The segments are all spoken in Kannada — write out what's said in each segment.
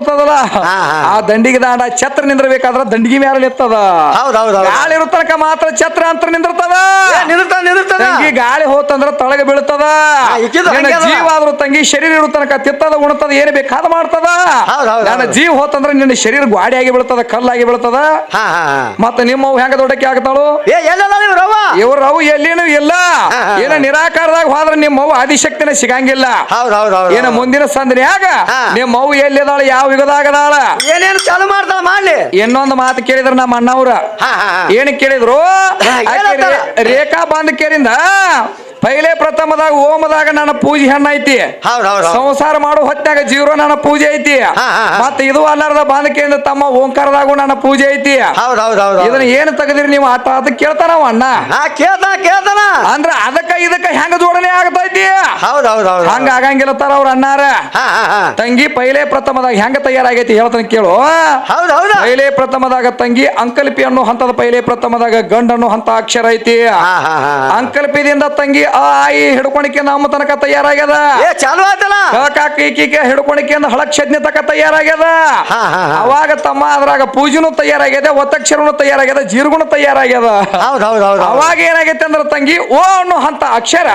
ಹಾ. ಆ ದಂಡಿಗೆ ದಾಂಡ ಛತ್ರ ನಿಂದ್ರಬೇಕಾದ್ರ ದಂಡಿಗೆ ಮ್ಯಾಲ ಇರ್ತದ ಹೌದ್ ಹೌದ್ ಹೌದ್. ಗಾಳಿ ಇರೋ ತನಕ ಮಾತ್ರ ಛತ್ರ ಅಂತ ನಿಂದಿರ್ತದ. ಏ, ತಂಗಿ ಗಾಳಿ ಹೋತಂದ್ರ ತಳಗ ಬೀಳ್ತದ. ಹಾ, ಇಕ್ಕಿದ್ದು ನಿನ್ನ ಹಂಗೆ ಅದ. ಜೀವ ಆದ್ರೂ ತಂಗಿ ಶರೀರ ಇರೋ ತನಕ ತಿತ್ತದ ಉಣತದ ಏನ್ ಬೇಕಾದ ಮಾಡ್ತದ. ಹೌದ್ ಹೌದ್ ನನ್ನ ಹೌದ್. ಜೀವ ಹೋತಂದ್ರ ನಿನ್ನ ಶರೀರ ಗಾಡಿ ಆಗಿ ಬೀಳ್ತದ ಕಲ್ಲಾಗಿ ಬೀಳ್ತದ. ಹಾ ಹಾ ಹಾ. ಮತ್ತ ನಿಮ್ಮವ್ ಹೆಂಗ ದೊಡ್ಡಕ್ಕೆ ಆಗ್ತಾಳು? ಏ ಎಲ್ಲದ ನೀವು ರವ ಇವ್ರ ಅವು ಎಲ್ಲಿನೂ ಇಲ್ಲ. ಹಾ, ಹಾ. ಏನ ನಿರಾಕಾರದಾಗ ಹೋದ್ರ ಅವು ಆದಿಶಕ್ತಿನ ಸಿಗಂಗಿಲ್ಲ. ಹೌದ್ ಹೌದ್ ಹೌದ್ ಏನ ಮುಂದಿನ ಸಂದನ್ಯಾಗ ನಿಮ್ಮ ಅವ್ವ ಎಲ್ಲಿದಾಳ ಯಾವ ಯುಗದಾಗದಾಳ ಏನೇನು ಚಾಲು ಮಾಡ್ತಾಳ ಮಾಡ್ಲಿ. ಇನ್ನೊಂದು ಮಾತು ಕೇಳಿದ್ರು ನಮ್ಮ ಅಣ್ಣವ್ರ. ಹಾ ಹಾ ಹಾ. ಏನ್ ಕೇಳಿದ್ರು? ರೇಖಾ ಬಾಂದ ಕೇರಿಂದ ಪೈಲೆ ಪ್ರಥಮದಾಗ ಓಮದಾಗ ನನ್ನ ಪೂಜೆ ಹೆಣ್ಣ ಐತಿ. ಸಂಸಾರ ಮಾಡೋ ಹೊತ್ತಾಗ ಜೀರೋ ನನ್ನ ಪೂಜೆ ಐತಿ. ಮತ್ತೆ ಇದು ಅಲ್ಲಾರದ ಬಾಂಧಕೆಯಿಂದ ತಮ್ಮ ಓಂಕಾರದಾಗೂ ನನ್ನ ಪೂಜೆ ಐತಿ. ಹೌದ್ ಹೌದ್ ಹೌದ್ ಹೌದ್. ಇದನ್ನ ಏನ್ ತೆಗದಿರಿ ನೀವು? ಆತ ಅದಕ್ಕೆ ಕೇಳ್ತಾನ ಅಣ್ಣ. ಕೇಳ್ತಾನ ಕೇಳ್ತಾನ. ಅಂದ್ರ ಅದಕ್ಕ ಇದಕ್ಕ ಹೆಂಗ ಜೋಡಣೆ ಆಗ್ತೈತಿ? ಹೌದ್ ಹೌದ್ ಹೌದ್ ಹಂಗ ಆಗಂಗಿಲ್ಲ ತರ ಅವ್ರ ಅಣ್ಣಾರ ಹಾ ಹಾ ಹಾ. ತಂಗಿ ಪೈಲೆ ಪ್ರಥಮದಾಗ ಹೆಂಗ ತಯಾರಾಗೈತಿ ಹೇಳ್ತಾನೆ ಕೇಳು. ಹೌದ್ ಹೌದ. ಪೈಲೆ ಪ್ರಥಮದಾಗ ತಂಗಿ ಅಂಕಲ್ಪಿ ಅನ್ನೋ ಹಂತದ ಪೈಲೆ ಪ್ರಥಮದಾಗ ಗಂಡ ಅನ್ನೋ ಹಂತ ಅಕ್ಷರ ಐತಿ. ಹಾ ಹಾ. ಅಂಕಲ್ಪಿದಿಂದ ತಂಗಿ ಆ ಆಯಿ ಹಿಡ್ಕೊಣಿಕೆ ನಮ್ಮ ತನಕ ತಯಾರಾಗ್ಯದ. ಏ ಚಾಲು ಆಯ್ತಲ್ಲ ಕಾಕ ಕೀಕಿಗೆ ಹಿಡ್ಕೊಣಿಕೆಯಿಂದ ಹಳಕ್ಷಜ್ಞ ತಕ ತಯಾರಾಗ್ಯದ. ಹಾ, ಹಾ, ಹಾ. ಅವಾಗ ತಮ್ಮ ಅದ್ರಾಗ ಪೂಜೆನೂ ತಯಾರಾಗ್ಯದ ಒತ್ತಕ್ಷರನು ತಯಾರಾಗ್ಯದ ಜೀರ್ಗುನು ತಯಾರಾಗ್ಯದ. ಹೌದ್ ಹೌದ್ ಹೌದ್. ಅವಾಗ ಏನಾಗೈತೆ ಅಂದ್ರ ತಂಗಿ ಓ ಅನ್ನೋ ಹಂತ ಅಕ್ಷರ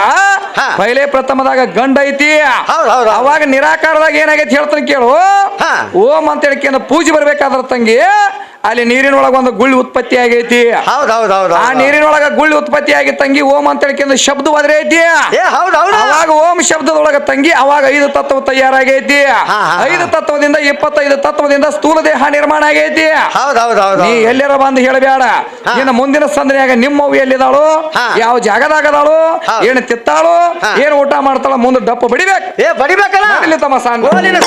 ಪೈಲೆ ಪೈಲೆ ಪ್ರಥಮದಾಗ ಗಂಡ ಐತಿ ಹೌದ್ ಹೌದ್ ಹೌದ್. ಅವಾಗ ನಿರಾಕಾರದಾಗ ಏನಾಗೈತಿ ಹೇಳ್ತಾನೆ ಕೇಳು ಹಾ. ಓಂ ಅಂತ ಹೇಳಿ ಪೂಜೆ ಬರ್ಬೇಕಾದ್ರ ತಂಗಿ ಅಲ್ಲಿ ನೀರಿನೊಳಗ ಒಂದು ಗುಳ್ಳಿ ಉತ್ಪತ್ತಿ ಆಗೈತಿ. ಹೌದ್ ಹೌದ್ ಹೌದ್ ಆ ನೀರಿನ ನೀರಿನೊಳಗ ಗುಳ್ಳಿ ಉತ್ಪತ್ತಿ ಆಗಿ ತಂಗಿ ಓಂ ಅಂತ ಹೇಳಿ ಶಬ್ದ ಬದ್ರೆ ಐತಿ. ಏ ಹೌದ್ ಹೌದು. ಅವಾಗ ಓಂ ಶಬ್ದದೊಳಗ ತಂಗಿ ಅವಾಗ ಐದು ತತ್ವ ತಯಾರಾಗೈತಿ. ಹಾ, ಹಾ. ಐದು ತತ್ವದಿಂದ ಇಪ್ಪತ್ತೈದು ತತ್ವದಿಂದ ಸ್ಥೂಲ ದೇಹ ನಿರ್ಮಾಣ ಆಗೈತಿ. ಹೌದ್ ಹೌದ್ ಹೌದ್ ನೀ ಎಲ್ಲರ ಬಂದು ಹೇಳಬೇಡ. ಹಾ. ಇನ್ನು ಮುಂದಿನ ಸಂದನೆಯಾಗ ನಿಮ್ಮ ಎಲ್ಲಿದಾಳು? ಹಾ. ಯಾವ ಜಾಗದಾಗದಾಳು ಹಾ. ಏನು ತಿತ್ತಾಳು? ಹಾ. ಏನು ಊಟ ಮಾಡ್ತಾಳ? ಮುಂದೆ ಡಪ್ಪ ಬಡಿಬೇಕು. ಏ ಬಡಿಬೇಕಲ್ಲ? ಇಲ್ಲಿ ತಮ್ಮ ಸಾಂಗ್. ಓ, ನಿನ್ನ.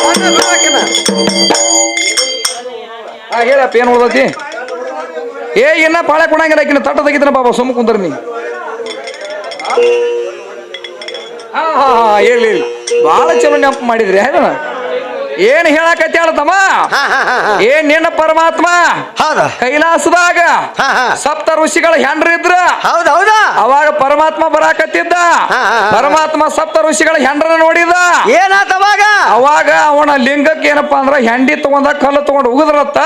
ಆ, ಹೇಳಪ್ಪ ಏನು ಉಳ್ದತಿ? ಏ ಇನ್ನ ಪಾಳೆ ಕೊಡಂಗಿಲ್ಲ ಆಕಿನ ತಟ್ಟ ತೆಗಿತಾನ ಬಾಬಾ ಸುಮ್ಮ ಕುಂದ್ರ ನೀ. ಹಾ ಹಾ ಹಾ ಹೇಳಿ ಭಾಳ ಚಲೋ ನೆನಪು ಮಾಡಿದ್ರಿ ಏನ್ ಹೇಳಕತ್ತಿ ತಮ್ಮ. ಏನ್ ನಿನ್ನ ಪರಮಾತ್ಮ? ಹೌದ? ಕೈಲಾಸದಾಗ ಸಪ್ತ ಋಷಿಗಳ ಹೆಂಡ್ರಿದ್ರ ಹೌದ್ ಹೌದಾ? ಅವಾಗ ಪರಮಾತ್ಮ ಬರಾಕತ್ತಿದ್ದ. ಪರಮಾತ್ಮ ಸಪ್ತ ಋಷಿಗಳ ಹೆಂಡ್ರ ನೋಡಿದ. ಏನಾತ ಅವಾಗ? ಅವಾಗ ಅವನ ಲಿಂಗಕ್ಕೆ ಏನಪ್ಪಾ ಅಂದ್ರ ಹೆಂಡಿ ತಗೊಂಡ ಕಲ್ಲು ತಗೊಂಡು ಉಗಿದ್ರತ್ತ.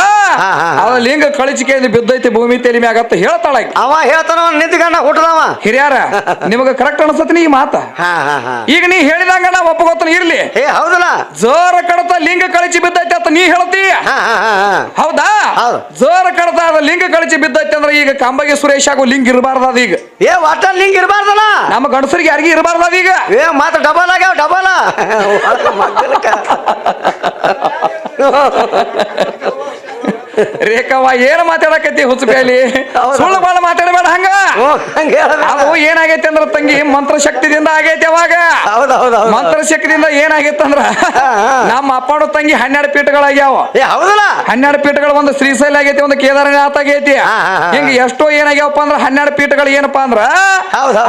ಅದ ಲಿಂಗ ಕಳಿಚಿಕೆಯಿಂದ ಬಿದ್ದೈತಿ ಭೂಮಿ ತೆಲಿ ಮ್ಯಾಗತ್ತ ಹೇಳ್ತಾಳ. ಅವ ಹೇಳ್ತಾನ ನಿದ್ಗಣ್ಣ ನಿಂತ್ಕೊಂಡ ಹುಟ್ಟದವ ಹಿರಿಯಾರ ನಿಮಗ ಕರೆಕ್ಟ್ ಅನ್ಸತ್ನಿ ಈ ಮಾತ? ಈಗ ನೀ ಹೇಳಿದಂಗ ನಾ ಒಪ್ಪಗೋತನ ಇರ್ಲಿ. ಏ ಹೌದಲ್ಲ? ಜೋರ ಕಡತ ಲಿಂಗ ಕಳಿಚಿ ಬಿದ್ದೈತಿ ಅಂತ ನೀ ಹೇಳ್ತಿ? ಹಾ ಹಾ ಹಾ ಹಾ. ಹೌದಾ? ಹೌದು. ಜೋರ ಕಡತಾ ಅದ ಲಿಂಗ ಕಳಿಚಿ ಬಿದ್ದೈತೆ ಅಂದ್ರೆ ಈಗ ಕಂಬಗೆ ಸುರೇಶ್ ಆಗೋ ಲಿಂಗ ಇರಬಾರ್ದ ಅದ ಈಗ. ಏ ಒಟ್ಟ ಲಿಂಗ್ ಇರಬಾರ್ದಲ್ಲ? ನಮ್ಮ ಗಂಡಸರಿಗೆ ಯಾರಿಗೂ ಇರಬಾರ್ದ ಅದ ಈಗ. ಏ ಮಾತ್ರ ಡಬಲ್ ಆಗ್ಯಾವ ಡಬಲ್ ರೇಖವ್ವ ಏನ್ ಮಾತಾಡಕತ್ತಿ ಹುಚ್ಚಬೇಲಿ. ಸುಳ್ಳು ಬಾಳ ಮಾತಾಡಬೇಡ ಹಂಗ ಅದು ಏನಾಗೈತಿ ಅಂದ್ರ ತಂಗಿ ಮಂತ್ರ ಶಕ್ತಿದಿಂದ ಆಗೈತಿ ಅವಾಗ ಮಂತ್ರ ಶಕ್ತಿಯಿಂದ ಏನಾಗೈತೆ ಅಂದ್ರ ಹಾ, ಹಾ. ನಮ್ಮ ಅಪ್ಪನ ತಂಗಿ ಹನ್ನೆರಡು ಪೀಠಗಳಾಗ್ಯಾವ ಹನ್ನೆರಡು ಪೀಠಗಳು ಒಂದು ಶ್ರೀಶೈಲ ಆಗೈತಿ ಒಂದು ಕೇದಾರನಾಥ ಆಗೈತಿ. ಹಿಂಗ ಎಷ್ಟೋ ಏನಾಗ್ಯಾವಪ್ಪ ಅಂದ್ರ ಹನ್ನೆರಡು ಪೀಠಗಳು ಏನಪ್ಪಾ ಅಂದ್ರ.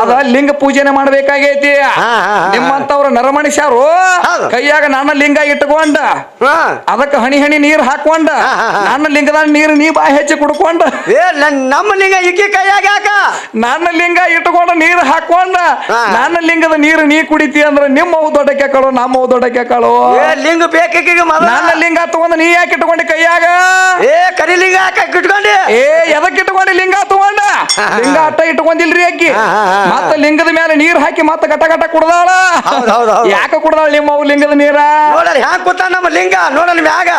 ಅದ ಲಿಂಗ ಪೂಜೆನೆ ಮಾಡ್ಬೇಕಾಗೈತಿ. ನಿಮ್ಮಂತವ್ರ ನರಮನುಷ್ಯರು ಕೈಯಾಗ ನನ್ನ ಲಿಂಗ ಇಟ್ಕೊಂಡ ಅದಕ್ಕೆ ಹಣಿ ಹಣಿ ನೀರ್ ಹಾಕೊಂಡ ನನ್ನ. ನನ್ನ ಲಿಂಗದಾಗ ನೀರು ನೀ ಬಾಯಿ ಹೆಚ್ಚಿ ಕುಡ್ಕೊಂಡ. ಏ ನನ್ ನಮ್ಮ ಲಿಂಗ ಇಕ್ಕಿ ಕೈಯಾಗ ಯಾಕ? ನನ್ನ ಲಿಂಗ ಇಟ್ಕೊಂಡು ನೀರು ಹಾಕೊಂಡ. ನನ್ನ ಲಿಂಗದ ನೀರು ನೀ ಕುಡಿತಿ ಅಂದ್ರೆ ನಿಮ್ಮ ಅವು ದೊಡ್ಡ ಕೆಕ್ಕಳು ನಮ್ಮ ಅವು ದೊಡ್ಡ ಕೆಕ್ಕಳು. ಏ ಲಿಂಗ ಬೇಕೀಗ ನನ್ನ ಲಿಂಗ ತಗೊಂಡ್ ನೀ ಯಾಕೆ ಇಟ್ಕೊಂಡಿ ಕೈಯಾಗ? ಏ ಕರಿ ಲಿಂಗ ಯಾಕ ಇಟ್ಕೊಂಡಿ? ಏ ಎದಕ್ಕೆ ಇಟ್ಕೊಂಡಿ ಲಿಂಗ ತಗೊಂಡ? ಲಿಂಗ ಅಟ್ಟ ಇಟ್ಕೊಂಡಿಲ್ರಿ ಅಕ್ಕಿ. ಮತ್ತ ಲಿಂಗದ ಮೇಲೆ ನೀರ್ ಹಾಕಿ ಮತ್ತ ಗಟ ಗಟ ಕುಡ್ದಾಳ. ಯಾಕೆ ಕುಡ್ದಾಳ ನಿಮ್ಮ ಅವು ಲಿಂಗದ ನೀರ? ನೋಡಲ್ ಹ್ಯಾಂಗ ಕೂತ ನಮ್ಮ ಲಿಂಗ? ನೋಡಲ್ ಮ್ಯಾಗ.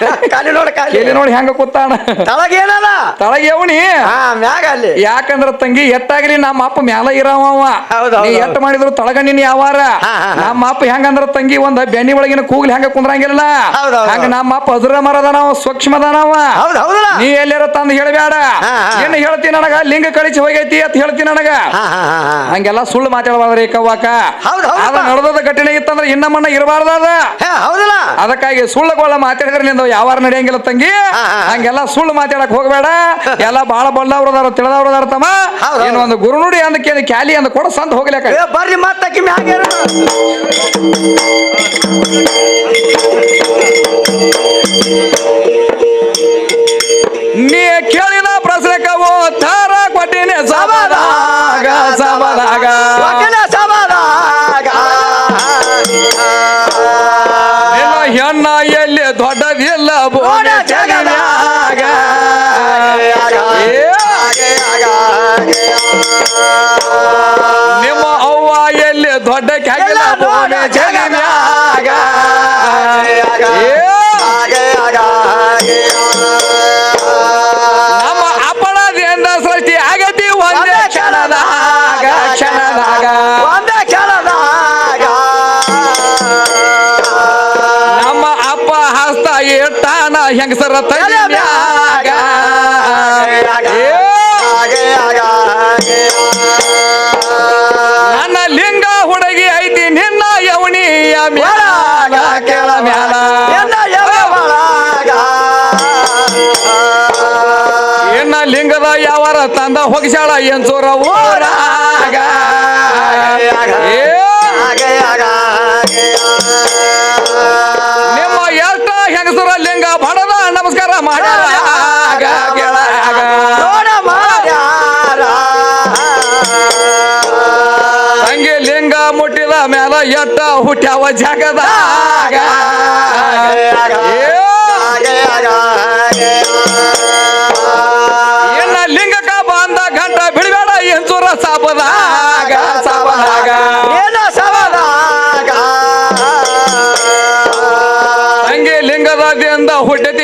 ಕಾಲಿ ನೋಡ ಕಾಲಿ ನೋಡಿ ಹೆಂಗ ಕೂತಾನ. ತಳಗೇನಲ್ಲ ತಳಗ ಹಾ ಮ್ಯಾಗ ಅಲ್ಲಿ. ಯಾಕಂದ್ರ ತಂಗಿ ಎಟ್ಟಾಗ್ಲಿ ನಮ್ಮ ಅಪ್ಪ ಮ್ಯಾಲ ಇರವ. ಹೌದ್ ಹೌದ್ ನೀ ಹೌದ್. ಎಟ್ ಮಾಡಿದ್ರು ತಳಗ ನಿನ್ ಯಾವಾರ. ಹಾ, ಹಾ, ಹಾ. ನಮ್ಮ ಅಪ್ಪ ಹೆಂಗಂದ್ರ ತಂಗಿ ಒಂದ್ ಬೆನ್ನಿ ಒಳಗಿನ ಕೂಗ್ಲಿ ಹೆಂಗ ಕುಂದ್ರಂಗಿಲ್ಲ ಹೌದ್ ಹೌದ್ ಹಂಗ ಹೌದ್. ನಮ್ಮ ಅಪ್ಪ ಅದುರ ಮರದನವ ಸೂಕ್ಷ್ಮದನವ ಹೌದ್ ಹೌದಲ್ಲ ನೀ ಎಲ್ಲಾರ ತಂದು ಹೇಳಬೇಡ ಹಾ, ಹಾ. ಏನ್ ಹೇಳ್ತಿ ನನಗ? ಲಿಂಗ ಕಳಿಸಿ ಹೋಗೈತಿ ಅಂತ ಹೇಳ್ತಿ ನನಗ. ಹಾ ಹಾ ಹಾ ಹಾ. ಹಂಗೆಲ್ಲ ಸುಳ್ಳು ಮಾತಾಡಬಾರ್ದ್ರಿ ಕವ್ವಾಕ. ಹೌದ್. ಅದ ನಡೆದ ಘಟನೆ ಇತ್ತಂದ್ರ ಇನ್ನ ಮಣ್ಣ ಇರಬಾರ್ದ ಅದ. ಹೇ ಹೌದಲ್ಲ. ಅದಕ್ಕಾಗಿ ಸುಳ್ಳುಗಳ ಮಾತಾಡಿದ್ರೆ ನಿಂದು ಯಾವಾರ ನಡೆಯಂಗಿಲ್ಲ ತಂಗಿ. ಹಾ. ಹಂಗೆಲ್ಲ ಸುಳ್ಳು ಮಾತಾಡಕ್ ಹೋಗಬೇಡ. ಎಲ್ಲ ಬಾಳ ಬಳ್ಳವ್ರದಾರ ತಿಳಿದವ್ರದಾರ ತಮ್ಮ. ಒಂದು ಗುರುನುಡಿ ಅಂದಕ್ಕೆ ಕ್ಯಾಲಿ ಅಂದ ಕೊಡ ಸಂತ ಹೋಗ್ಲಿಕ್ಕ ಬರ್ರಿ ಮತ್ತಕ್ಕಿ ಮ್ಯಾಗ. ನೀ ಕೇಳಿದ ಪ್ರಶ್ನೆಕ ಉತ್ತರ ಕೊಟ್ಟಿನಿ ಸಬದಾಗ ಸಬದಾಗ ಕ್ಷಣದಾಗ ಒಂದೇ ಕ್ಷಣದಾಗ ನಮ್ಮ ಅಪ್ಪ ಹಸ್ತ ಇಟ್ಟಾನ ಹೆಂಗಸರ ತಲೆಮ್ಯಾಗ ಏ, ಲಿಂಗದ ಯಾವಾರ ತಂದ ಹೋಗಿಸಾಳ ಎನ್ಸೂರ ಊರಾಗ ನಿಮ್ಮ ಎಷ್ಟ ಹೆಂಗಸರ ಲಿಂಗ ಬಡದ ನಮಸ್ಕಾರ ಮಾಡ ಹಂಗೆ ಲಿಂಗ ಮುಟ್ಟಿದ ಮ್ಯಾಲ ಎಟ್ಟ ಹುಟ್ಟ್ಯಾವ ಜಗದಾಗ.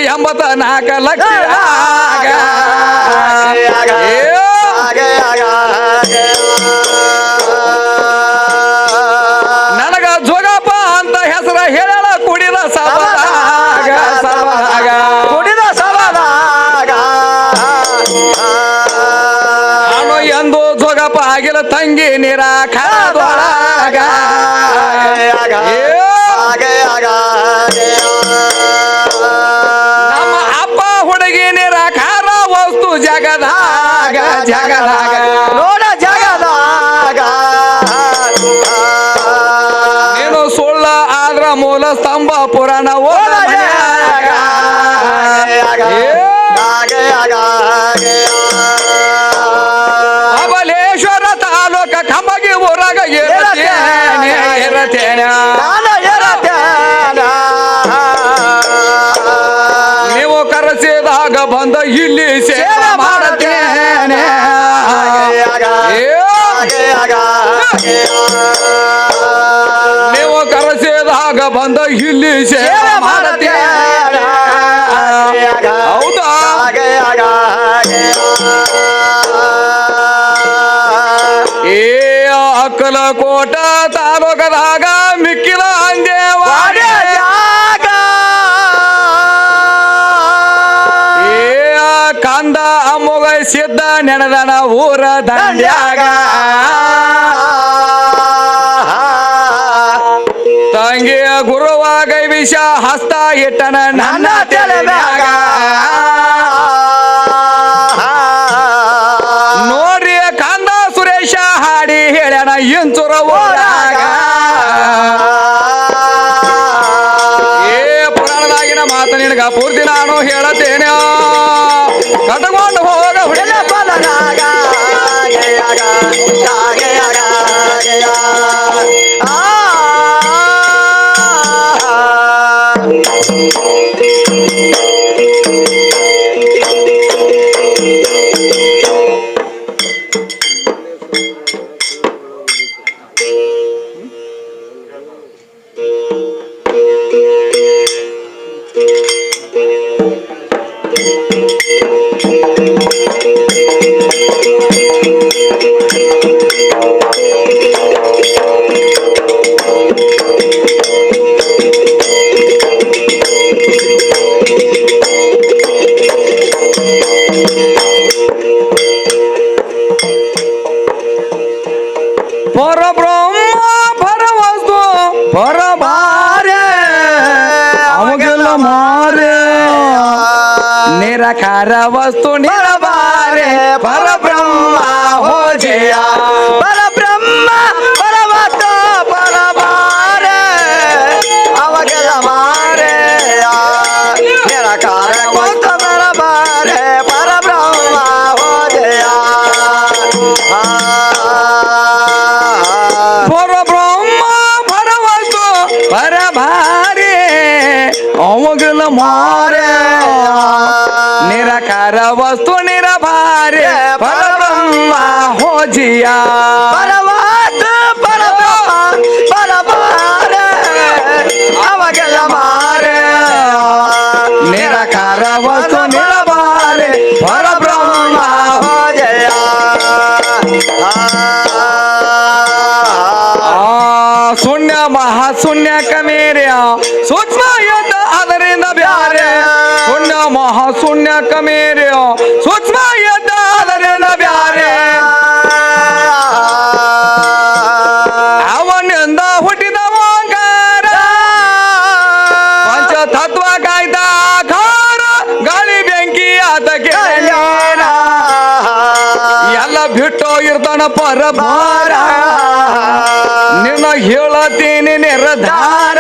ಎಂಬತ್ತ ನಾಲ್ಕ ಲಕ್ಷ ನನಗ ಜೋಗಪ್ಪ ಅಂತ ಹೆಸರ ಹೇಳಲ ಕುಡಿದ ಸಬದಾಗ ಸಬದಾಗ ಕುಡಿದ ಸವದಾಗ. ನಾನು ಎಂದು ಜೋಗಪ್ಪ ಆಗಿಲ್ಲ ತಂಗಿ ನೀರ ಜಗದಾಗ ನೋಡ ಜಗದಾಗ ನೀನು ಸುಳ್ಳ ಆದ್ರ ಮೂಲ ಸ್ತಂಭ ಪುರಾಣ ಓದ ಅಬಲೇಶ್ವರ ತಾಲೂಕ ಕಮ್ಮಗಿ ಊರಾಗ ಇರತೇನೆ ಇರತೇನ. ನೀವು ಕರೆಸಿದಾಗ ಬಂದ ಇಲ್ಲಿ ಸೇವೆ ಮಾಡತೇನೆ. ಇಲ್ಲಿ ಸೇವೆ ಮಾಡತೇನೆ ಹೌದಾ? ಏ ಅಕ್ಕಲ ಕೋಟ ತಾಲೂಕದಾಗ ಮಿಕ್ಕಿಲ ಅಂದೇವಾಡ ಏ ಕಂದ ಅಮ್ಮಗ ಸಿದ್ಧ ನೆನದನ ಊರ ದಂಡ್ಯಾಗ. ತಂಗಿಯ ಗುರುವಾಗ ವಿಷ ಹಸ್ತ ಇಟ್ಟನ ನನ್ನ ತಲೆ ಮ್ಯಾಗ. ನೋಡ್ರಿ ಕಂದ ಸುರೇಶ ಹಾಡಿ ಹೇಳ್ಯಾನ ಇಂಚುರ ಓಡಾಗ ಏ ಪುರಾಣದಾಗಿನ ಮಾತು ನಿನಗ ಪೂರ್ತಿ ನಾನು ಹೇಳತ್ತೇನೆ. ಕಟ್ಕೊಂಡು ಹೋಗ ಹುಡುಗ. ಪರಬ್ರಹ್ಮ परब्रह्म परवस्तु परभारे अवगल मारे निराकार वस्तु पर ब्रह्मा हो पर ब्रह्मा वस्तु निरभार। पर ब्रह्मा हो जिया। शून्य महाशून्य सूक्ष्म युद्ध अदरिंद प्यारे शून्य महाशून्य कमे ಬಿಟ್ಟು ಪರ ಪರಭಾರ. ನಿನ್ನ ಹೇಳತೀನಿ ನಿರ್ಧಾರ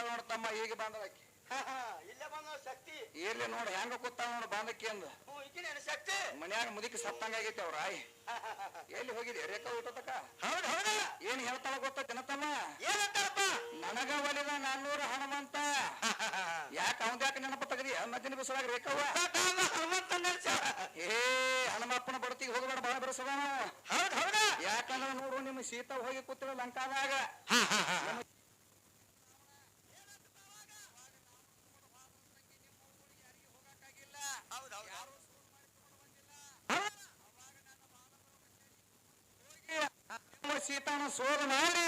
ಇಲ್ಲಿ ತಮ್ಮ ಈಗ ಬಂದಳಕ್ಕೆ ಇಲ್ಲೇ ಬಂದ ಶಕ್ತಿ. ಇರ್ಲಿ ನೋಡ ಹೆಂಗ ಕೂತಾಳ ನೋಡ ಬಂದಕ್ಕೆ ಅಂದು. ಶಕ್ತಿ? ಮನ್ಯಾಗ ಮುದುಕಿ ಸತ್ತಂಗ ಆಗೈತಿ ಅವ್ರ ಆಯ್. ಎಲ್ಲಿ ಹೋಗಿದೆ ರೇಖಾ ಊಟದಕ್ಕ? ಹೌದು ಹೌದ. ಏನ್ ಹೇಳ್ತಾಳ ಗೊತ್ತ ತಿನ್ನತಮ್ಮ ನನಗ ಒಲಿದ ನಾನ್ನೂರು ಹನುಮಂತ. ಯಾಕ ಅವಂದ ಯಾಕೆ ನೆನಪ ತಗದಿ? ಮಧ್ಯಾಹ್ನ ಬಿಸಿಲಾಗ ರೇಖವ್ವ ಹನುಮಂತ ಏ ಹನುಮಪ್ಪನ ಬಡತಿಗೆ ಹೋಗಬೇಡ ಬಹಳ ಬೆರೆಸದ ಹೌದು ಹೌದು. ಯಾಕಂದ್ರೆ ನೋಡು ನಿಮ್ಮ ಸೀತಾ ಹೋಗಿ ಕೂತಿರೋ ಲಂಕಾದಾಗ ನಿಮ್ಮ ಸೀತಾನ ಸೋದ ಮಾಡಿ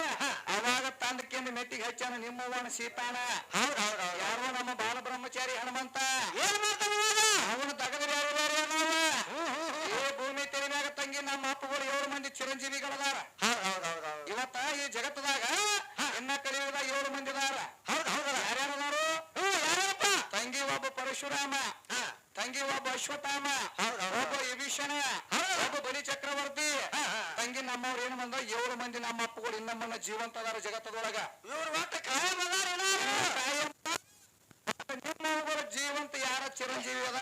ಅವಾಗ ತಂದಕ್ಕಿಂದ ಮೆಟ್ಟಿಗೆ ಹಚ್ಚಾನ ನಿಮ್ಮವನ ಸೀತಾನ. ಯಾರೋ ನಮ್ಮ ಬಾಲ ಬ್ರಹ್ಮಚಾರಿ ಹನುಮಂತ. ಅವನು ತಗದ್ರೆ ಯಾರು ಬೇರೆ ಈ ಭೂಮಿ ತೆರಿಮ್ಯಾಗ ತಂಗಿ ನಮ್ಮ ಅಪ್ಪಗಳು ಏಳು ಮಂದಿ ಚಿರಂಜೀವಿಗಳದಾರ. ಇವತ್ತ ಈ ಜಗತ್ತದಾಗ ಇನ್ನ ಕಲಿಯುವುದ ಏಳು ಮಂದಿ ಅದಾರ ಯಾರ್ಯಾರದಾರು? ತಂಗಿ ಒಬ್ಬ ಪರಶುರಾಮ. ತಂಗಿ ಒಬ್ಬ ಅಶ್ವತ್ಥಾಮ. ಒಬ್ಬ ವಿಭೀಷಣ. ಒಬ್ಬ ಬಲಿ ಚಕ್ರವರ್ತಿ ಹಂಗೆ ನಮ್ಮವ್ರು ಏನು ಬಂದ ಏಳು ಮಂದಿ ನಮ್ಮ ಅಪ್ಪಗಳು ಇನ್ನಮ್ಮನ್ನ ಜೀವಂತ ಅದಾರ ಜಗತ್ತದೊಳಗ. ಇವ್ರು ಜೀವಂತ ಯಾರ ಚಿರಂಜೀವಿ ಅದ?